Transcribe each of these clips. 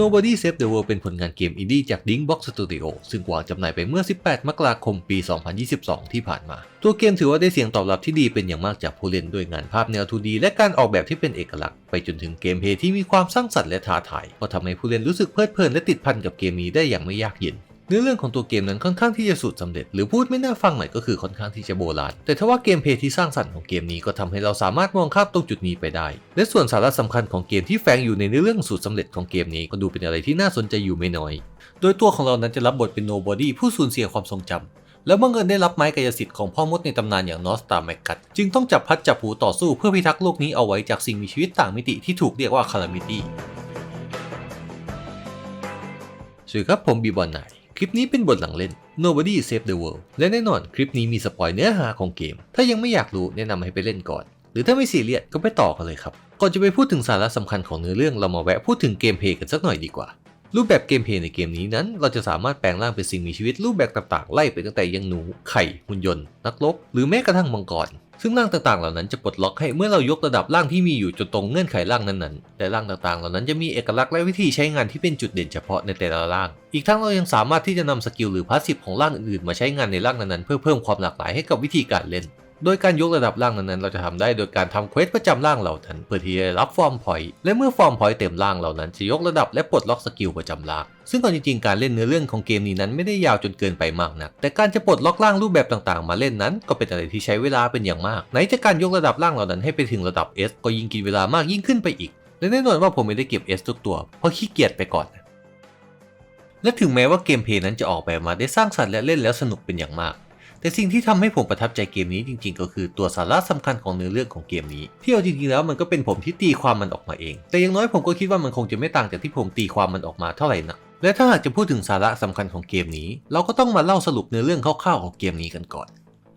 Nobody Save the World เป็นผลงานเกมอินดี้จาก Dinkbox Studio ซึ่งวางจำหน่ายไปเมื่อ 18 มกราคมปี 2022 ที่ผ่านมา ตัวเกมถือว่าได้เสียงตอบรับที่ดีเป็นอย่างมากจากผู้เล่นด้วยงานภาพแนว 2D และการออกแบบที่เป็นเอกลักษณ์ ไปจนถึงเกมเพย์ที่มีความสร้างสรรค์และท้าทายก็ทำให้ผู้เล่นรู้สึกเพลิดเพลินและติดพันกับเกมนี้ได้อย่างไม่ยากเย็น เนื้อเรื่องของตัวเกมนั้นค่อนข้างที่จะสูตรสำเร็จ หรือพูดไม่น่าฟังหน่อยก็คือค่อนข้างที่จะโบราณ แต่ทว่าเกมเพย์ที่สร้างสรรค์ของเกมนี้ก็ทำให้เราสามารถมองข้ามตรงจุดนี้ไปได้ และส่วนสาระสำคัญของเกมที่แฝงอยู่ในเนื้อเรื่องสูตรสำเร็จของเกมนี้ก็ดูเป็นอะไรที่น่าสนใจอยู่ไม่น้อย โดยตัวของเรานั้นจะรับบทเป็นโนบอดี้ผู้สูญเสียความทรงจำแล้วบังเอิญได้รับไม้กายสิทธิ์ของพ่อมดในตำนานอย่างนอสตาแมกกัตจึงต้องจับพัดจับผูต่อสู้เพื่อพิทักษ์โลกนี้เอาไว้จากสิ่งมีชีวิตต่างมิติที่ถูกเรียกว่าคาลามิตี้สวัสดีครับผมบีบอลไน คลิปนี้เป็นบทหลังเล่น Nobody Save the World และแน่นอนคลิปนี้มีสปอยเนื้อหาของเกม ถ้ายังไม่อยากรู้แนะนำให้ไปเล่นก่อน หรือถ้าไม่ซีเรียสก็ไปต่อกันเลยครับ ก่อนจะไปพูดถึงสาระสำคัญของเนื้อเรื่องเรามาแวะพูดถึงเกมเพลย์กันสักหน่อยดีกว่า รูปแบบเกมเพลย์ในเกมนี้นั้น เราจะสามารถแปลงร่างเป็นสิ่งมีชีวิตรูปแบบต่างๆ ไล่ไปตั้งแต่ยังหนู ไข่ หุ่นยนต์ นักรบหรือแม้กระทั่งมังกร ซึ่งร่างต่างๆเหล่านั้นจะปลดล็อกให้เมื่อเรายกระดับร่างที่มีอยู่จนตรงเงื่อนไขร่างนั้นๆแต่ร่างต่างๆ เหล่านั้นจะมีเอกลักษณ์และวิธีใช้งานที่เป็นจุดเด่นเฉพาะในแต่ละร่าง อีกทั้งเรายังสามารถที่จะนำสกิลหรือพาสซีฟของร่างอื่นๆ มาใช้งานในร่างนั้นๆเพื่อเพิ่มความหลากหลายให้กับวิธีการเล่น โดยการยกระดับร่างนั้นๆ เราจะทำได้โดยการทำเควสประจำร่างเหล่านั้น เพื่อที่จะรับฟอร์มพอยต์และเมื่อฟอร์มพอยต์เต็มร่างเหล่านั้นจะยกระดับและปลดล็อกสกิลประจำร่างซึ่งก่อนจริงๆการเล่นเนื้อเรื่องของเกมนี้นั้นไม่ได้ยาวจนเกินไปมากนัก แต่การจะปลดล็อกร่างรูปแบบต่างๆ มาเล่นนั้น ก็เป็นอะไรที่ใช้เวลาเป็นอย่างมาก ไหนจะการยกระดับร่างเหล่านั้นให้ไปถึงระดับ S ก็ยิ่งกินเวลามากยิ่งขึ้นไปอีก และแน่นอนว่าผมไม่ได้เก็บ S ทุกตัว เพราะขี้เกียจไปก่อน และถึงแม้ว่าเกมเพลย์นั้นจะออกแบบมาได้สร้างสรรค์และเล่นแล้วสนุกเป็นอย่างมาก แต่สิ่งที่ทำให้ผมประทับใจเกมนี้จริง ๆ ก็คือตัวสาระสำคัญของเนื้อเรื่องของเกมนี้ที่เอาจริงๆแล้วมันก็เป็นผมที่ตีความมันออกมาเอง แต่อย่างน้อยผมก็คิดว่ามันคงจะไม่ต่างจากที่ผมตีความมันออกมาเท่าไหร่นักและถ้าหากจะพูดถึงสาระสำคัญของเกมนี้ เราก็ต้องมาเล่าสรุปเนื้อเรื่องคร่าวๆของเกมนี้กันก่อน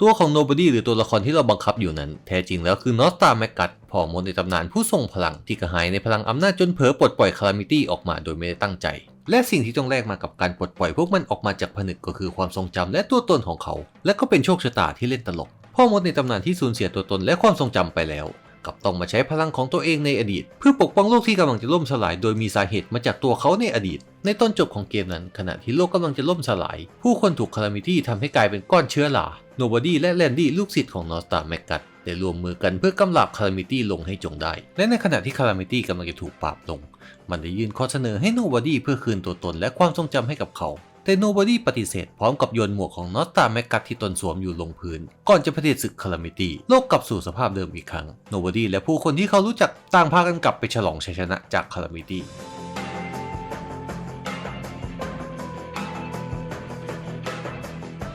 ตัวของ Nobody หรือตัวละครที่เราบังคับอยู่นั้น แท้จริงแล้วคือนอสตาแมกกัตพ่อมดในตำนานผู้ทรงพลังที่กระหายในพลังอำนาจจนเผลอปลดปล่อยคาลามิตี้ออกมาโดยไม่ได้ตั้งใจ และสิ่งที่ต้องแลกมากับการปลดปล่อยพวกมันออกมาจากผนึกก็คือความทรงจำและตัวตนของเขา และก็เป็นโชคชะตาที่เล่นตลก พ่อมดในตำนานที่สูญเสียตัวตนและความทรงจำไปแล้ว กับต้องมาใช้พลังของตัวเองในอดีต เพื่อปกป้องโลกที่กำลังจะล่มสลาย โดยมีสาเหตุมาจากตัวเขาในอดีต ในตอนจบของเกมนั้น ขณะที่โลกกำลังจะล่มสลาย ผู้คนถูกคาลามิตี้ทำให้กลายเป็นก้อนเชื้อรา โนบอดี้และแลนดี้ลูกศิษย์ของนอสตาแมกกัตได้รวมมือกันเพื่อกำราบคาลามิตี้ลงให้จงได้ และในขณะที่คาลามิตี้กำลังจะถูกปราบลง มันได้ยื่นข้อเสนอให้โนบอดี้เพื่อคืนตัวตนและความทรงจำให้กับเขาแต่โนบอดี้ปฏิเสธพร้อมกับโยนหมวกของนอสตาแมกกัตที่ตนสวมอยู่ลงพื้น ก่อนจะเผด็จศึกคาลามิตี้โลกกลับสู่สภาพเดิมอีกครั้งโนบอดี้และผู้คนที่เขารู้จักต่างพากันกลับไปฉลองชัยชนะจากคาลามิตี้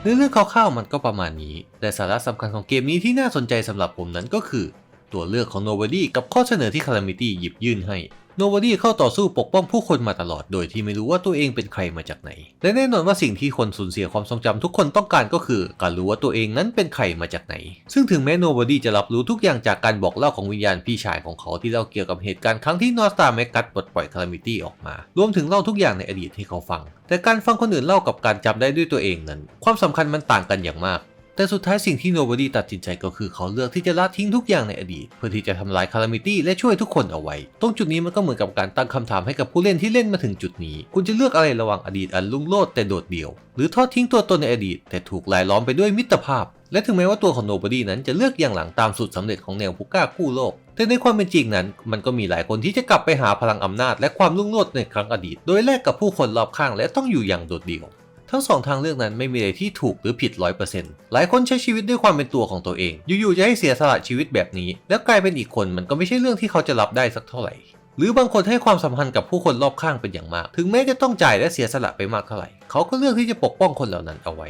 เนื้อเรื่องคร่าวๆมันก็ประมาณนี้ แต่สาระสำคัญของเกมนี้ที่น่าสนใจสำหรับผมนั้นก็คือ ตัวเลือกของโนเวลี่กับข้อเสนอที่คารามิตี้หยิบยื่นให้ Nobody เข้าต่อสู้ปกป้องผู้คนมาตลอดโดยที่ไม่รู้ว่าตัวเองเป็นใครมาจากไหน และแน่นอนว่าสิ่งที่คนสูญเสียความทรงจำทุกคนต้องการก็คือ การรู้ว่าตัวเองนั้นเป็นใครมาจากไหน ซึ่งถึงแม้ Nobody จะรับรู้ทุกอย่างจากการบอกเล่าของวิญญาณพี่ชายของเขาที่เล่าเกี่ยวกับเหตุการณ์ครั้งที่นอสตาแมกกัตปลดปล่อย Calamity ออกมา รวมถึงเล่าทุกอย่างในอดีตให้เขาฟัง แต่การฟังคนอื่นเล่ากับการจำได้ด้วยตัวเองนั้น ความสำคัญมันต่างกันอย่างมาก แต่สุดท้ายสิ่งที่ Nobody ตัดสินใจก็คือเขาเลือกที่จะละทิ้งทุกอย่างในอดีต เพื่อที่จะทำลายคาลามิตี้และช่วยทุกคนเอาไว้ ตรงจุดนี้มันก็เหมือนกับการตั้งคำถามให้กับผู้เล่นที่เล่นมาถึงจุดนี้ คุณจะเลือกอะไรระหว่างอดีตอันลุ่งโลดแต่โดดเดี่ยว หรือทอดทิ้งตัวตนในอดีต แต่ถูกลายล้อมไปด้วยมิตรภาพ และถึงแม้ว่าตัวของ Nobody นั้นจะเลือกอย่างหลังตามสูตรสำเร็จของแนวผู้กล้ากู้โลก แต่ในความเป็นจริงนั้น มันก็มีหลายคนที่จะกลับไปหาพลังอำนาจ และความลุ่งโลดในครั้งอดีต โดยแลกกับผู้คนรอบข้างและต้องอยู่อย่างโดดเดี่ยว ทั้งสองทางเลือกนั้นไม่มีอะไรที่ถูกหรือผิด 100%หลายคนใช้ชีวิตด้วยความเป็นตัวของตัวเอง อยู่ๆจะให้เสียสละชีวิตแบบนี้ แล้วกลายเป็นอีกคนมันก็ไม่ใช่เรื่องที่เขาจะรับได้สักเท่าไหร่ หรือบางคนให้ความสัมพันธ์กับผู้คนรอบข้างเป็นอย่างมาก ถึงแม้จะต้องจ่ายและเสียสละไปมากเท่าไหร่ เขาก็เลือกที่จะปกป้องคนเหล่านั้นเอาไว้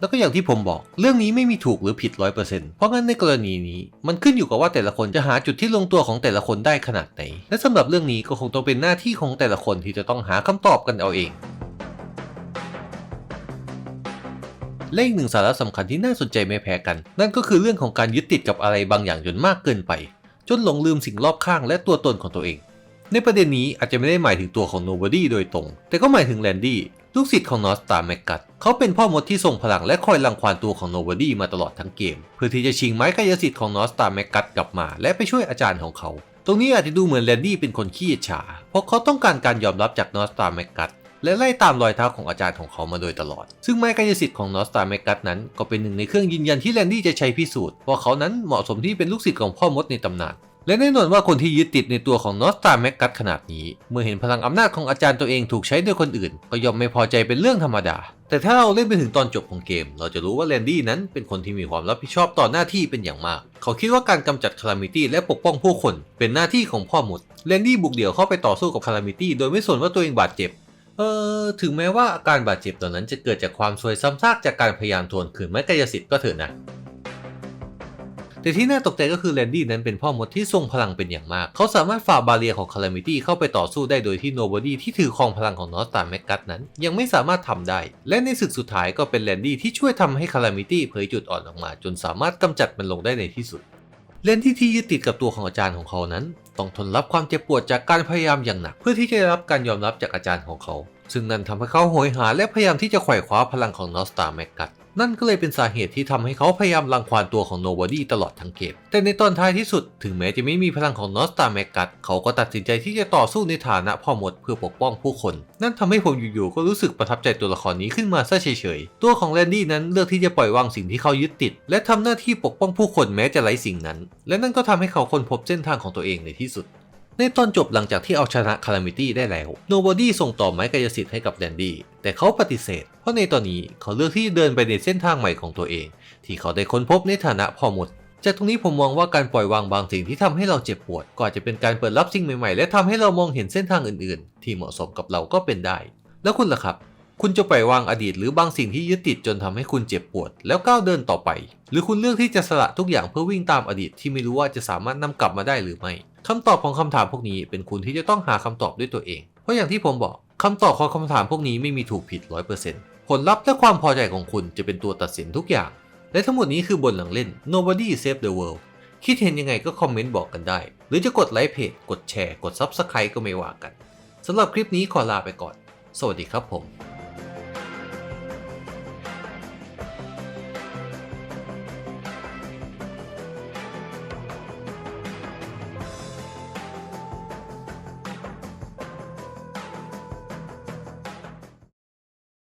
แล้วก็อย่างที่ผมบอก เรื่องนี้ไม่มีถูกหรือผิด100%เปอร์เซนต์เพราะงั้นในกรณีนี้ มันขึ้นอยู่กับว่าแต่ละคนจะหาจุดที่ลงตัวของแต่ละคนได้ขนาดไหน และสำหรับเรื่องนี้ก็คงต้องเป็นหน้าที่ของแต่ละคนที่จะต้องหาคำตอบกันเอาเอง และอีกหนึ่งสาระสำคัญที่น่าสนใจไม่แพ้กัน นั่นก็คือเรื่องของการยึดติดกับอะไรบางอย่างจนมากเกินไป จนหลงลืมสิ่งรอบข้างและตัวตนของตัวเอง ในประเด็นนี้อาจจะไม่ได้หมายถึงตัวของ Nobody โดยตรง แต่ก็หมายถึงแลนดี้ลูกศิษย์ของนอสตาแมกกัตเขาเป็นพ่อมดที่ทรงพลังและคอยรังควานตัวของ Nobody มาตลอดทั้งเกม เพื่อที่จะชิงไม้กายสิทธิ์ของนอสตาแมกกัตกลับมา และไปช่วยอาจารย์ของเขา ตรงนี้อาจจะดูเหมือนแลนดี้เป็นคนขี้อิจฉาเพราะเขาต้องการการยอมรับจากนอสตาแมกกัส และไล่ตามรอยเท้าของอาจารย์ของเขามาโดยตลอด ซึ่งไม้กายสิทธิ์ของนอสตาแมกกัสนั้น ก็เป็นหนึ่งในเครื่องยืนยันที่แลนดี้จะใช้พิสูจน์ว่าเขานั้นเหมาะสมที่เป็นลูกศิษย์ของพ่อมดในตำนานและแน่นอนว่าคนที่ยึดติดในตัวของนอสตาแมกกัสขนาดนี้ เมื่อเห็นพลังอำนาจของอาจารย์ตัวเองถูกใช้โดยคนอื่น ก็ย่อมไม่พอใจเป็นเรื่องธรรมดา แต่ถ้าเราเล่นไปถึงตอนจบของเกม เราจะรู้ว่าแลนดี้นั้นเป็นคนที่มีความรับผิดชอบต่อหน้าที่เป็นอย่างมาก เขาคิดว่าการกำจัดคารามิตี้และปกป้องผู้คน เป็นหน้าที่ของพ่อมดแลนดี้บุกเดี่ยวเข้าไปต่อสู้กับคารามิตี้โดยไม่สนว่าตัวเองบาดเจ็บ เออถึงแม้ว่าอาการบาดเจ็บตอนนั้นจะเกิดจากความซวยซ้ำซากจากการพยายามทวนคืนไม้กายสิทธิ์ก็เถอะนะ แต่ที่น่าตกใจก็คือแลนดี้นั้นเป็นพ่อมดที่ทรงพลังเป็นอย่างมาก เขาสามารถฝ่าบาเรียของคา l ามิตี้เข้าไปต่อสู้ได้โดยที่โนบอดี้ที่ถือครองพลังของนอสตาแมกกัสนั้น ยังไม่สามารถทำได้ และในศึกสุดท้ายก็เป็นแลนดี้ที่ช่วยทำให้คา l ามิตี้เผยจุดอ่อนออกมา จนสามารถกำจัดมันลงได้ในที่สุดเลนที่ที่ยึดติดกับตัวของอาจารย์ของเขานั้น ต้องทนรับความเจ็บปวดจากการพยายามอย่างหนัก เพื่อที่จะได้รับการยอมรับจากอาจารย์ของเขา ซึ่งนั่นทำให้เขาโหยหาและพยายามที่จะไขว่คว้าพลังของนอสตาแมกกัต นั่นก็เลยเป็นสาเหตุที่ทำให้เขาพยายามรังควานตัวของโนบอดี้ตลอดทั้งเกม แต่ในตอนท้ายที่สุดถึงแม้จะไม่มีพลังของนอสตาแมกกัสเขาก็ตัดสินใจที่จะต่อสู้ในฐานะพ่อมดเพื่อปกป้องผู้คน นั่นทำให้ผมอยู่ๆก็รู้สึกประทับใจตัวละครนี้ขึ้นมาซะเฉยๆ ตัวของแลนดี้นั้นเลือกที่จะปล่อยวางสิ่งที่เขายึดติด และทำหน้าที่ปกป้องผู้คนแม้จะไร้สิ่งนั้น และนั่นก็ทำให้เขาค้นพบเส้นทางของตัวเองในที่สุด ในตอนจบหลังจากที่เอาชนะคา l ามิตี้ได้แล้วโนบอดี้ส่งต่อไม้กายสิทธิ์ให้กับแดนดี้แต่เขาปฏิเสธ เพราะในตอนนี้เขาเลือกที่เดินไปในเส้นทางใหม่ของตัวเอง ที่เขาได้ค้นพบในฐานะพ่อมดจากตรงนี้ผมมองว่าการปล่อยวางบางสิ่งที่ทำให้เราเจ็บปวดก็อาจจะเป็นการเปิดรับสิ่งใหม่ๆ และทำให้เรามองเห็นเส้นทางอื่นๆ ที่เหมาะสมกับเราก็เป็นได้ แล้วคุณล่ะครับ คุณจะปล่อยวางอดีตหรือบางสิ่งที่ยึดติดจนทำให้คุณเจ็บปวด แล้วก้าวเดินต่อไป หรือคุณเลือกที่จะสละทุกอย่างเพื่อวิ่งตามอดีตที่ไม่รู้ว่าจะสามารถนำกลับมาได้หรือไม่ คำตอบของคำถามพวกนี้เป็นคุณที่จะต้องหาคำตอบด้วยตัวเอง เพราะอย่างที่ผมบอกคำตอบของคำถามพวกนี้ไม่มีถูกผิด 100%ผลลัพธ์และความพอใจของคุณจะเป็นตัวตัดสินทุกอย่าง และทั้งหมดนี้คือบนหลังเล่น Nobody Save the World คิดเห็นยังไงก็คอมเมนต์บอกกันได้ หรือจะกดไลค์เพจ กดแชร์ กด Subscribe ก็ไม่ว่ากันสำหรับคลิปนี้ขอลาไปก่อน สวัสดีครับผม